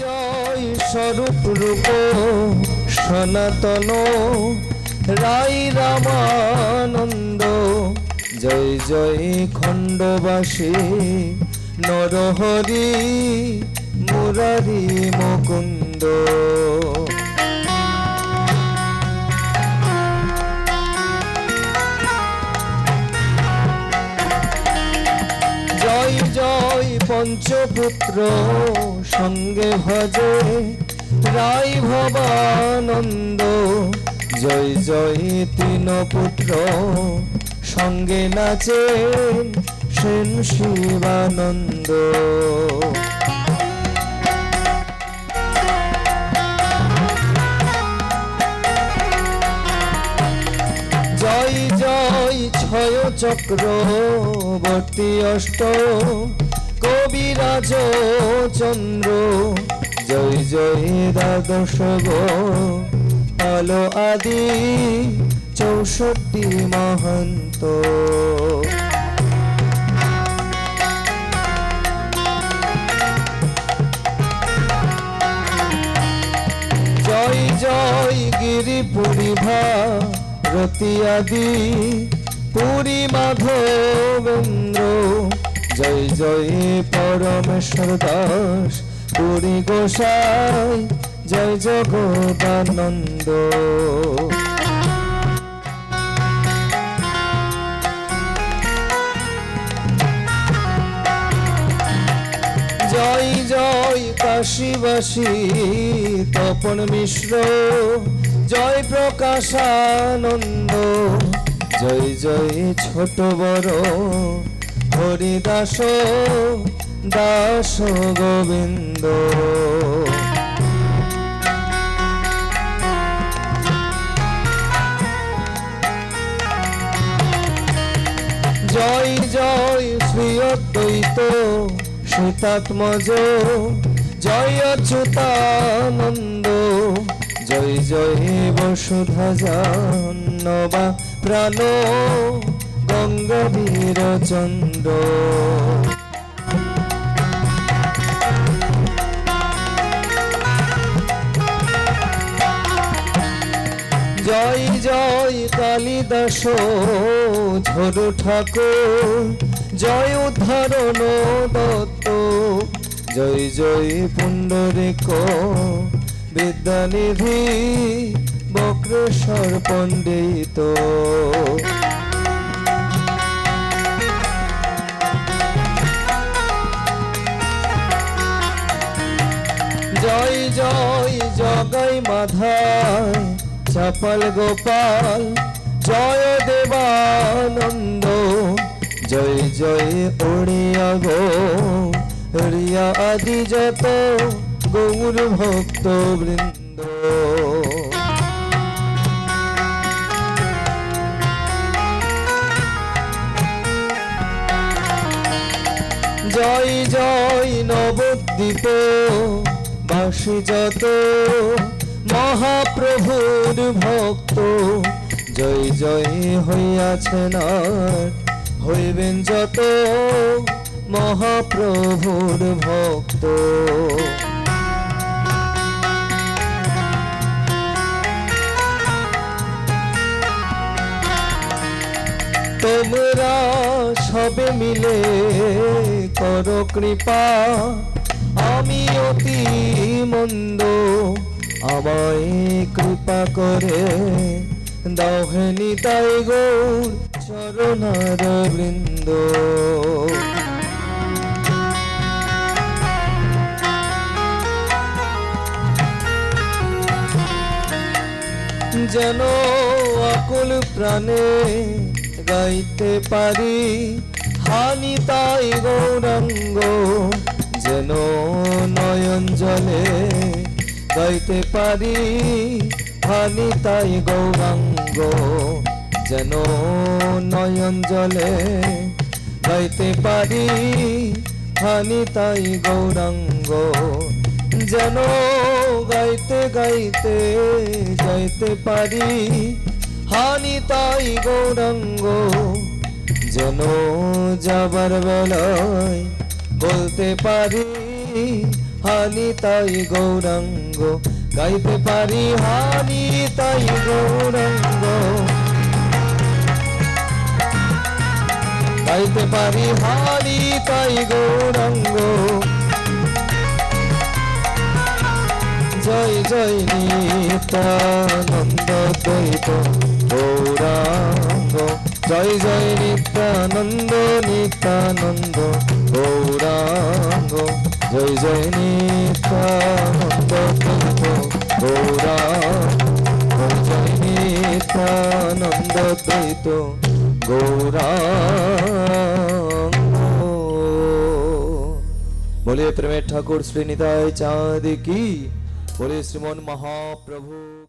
জয় স্বরূপ রূপ সনাতন। রাই রামানন্দ জয় জয় খণ্ডবাসী। নরহরি মুরারি মুকুন্দ। পঞ্চপুত্র সঙ্গে ভজে রাই ভবানন্দ, জয় জয় তিন পুত্র সঙ্গে নাচে সেন শিবানন্দ। জয় জয় ছয় চক্র বর্তী অষ্ট কবিরাজ চন্দ্র, জয় জয় দ্বাদশ গো। আলো আদি চৌষট্টি মহন্ত। জয় জয় গিরিপুরী রতি আদি, পুরী মাধবেন্দ্র। জয় জয় পরমেশ্বর দাস, পুরী গোসাই, জয় জগদানন্দ। জয় জয় কাশীবাসী তপন মিশ্র। জয় প্রকাশানন্দ। জয় জয় ছোট বড় হরিদাস দাস গোবিন্দ। জয় জয় শ্রী অদ্বৈত সীতাত্মজ জয় অচ্যুতানন্দ। জয় জয় বসুধা জান্নবা প্রাণ। গঙ্গাবীর চন্দ্র জয় জয় কালিদাস, ঝরু ঠাকুর। জয় উদ্ধারণ দত্ত জয় জয় পুণ্ডরিক, বিদ্যানিধি, বক্রেশ্বর পণ্ডিত। জয় জয়, জগাই মাধায়, চাপাল গোপাল, জয় দেবানন্দ, জয় জয় ওড়িয়া গো রিয়া আদি যত গৌর ভক্ত বৃন্দ। জয় জয় নবদ্বীপ বাসী যত মহাপ্রভুর ভক্ত। জয় জয় হইয়াছেন আর হইবেন যত মহাপ্রভুর ভক্ত। তোমরা সবে মিলে করো কৃপা আমি অতি মন্দ, আমায় কৃপা করে দহনি তাই গৌর চরণার বৃন্দ। যেন আকুল প্রাণে গাইতে পারি, হানি তাই গৌরাঙ্গ যেন নয়ন জলে গাইতে পারি হানি তাই গৌরাঙ্গ। যেন নয়ন জলে গাইতে পারি হানি তাই গৌরাঙ্গ। যেন গাইতে গাইতে যাইতে পারি, হানি তাই গৌরাঙ্গ। যেন যাবার বেলায় বলতে পারি, হানি তাই গৌরাঙ্গ। গাইতে পারি, হানি তাই গৌরঙ্গ। গাইতে পারি, হানি তাই গৌরঙ্গ। জয় জয় নিত্যানন্দ দ্বৈত গৌরাঙ্গ। জয় জয় নিত্যানন্দ নিত্যানন্দ, গৌরাঙ্গ। জয় জয় নিত্যানন্দ গৌরাঙ্গ। জয় জয় নিত্যানন্দ দ্বৈত গৌরাঙ্গ। বলে প্রেমের ঠাকুর শ্রীনিতায় চাঁদ কি? বলে শ্রীমন মহাপ্রভু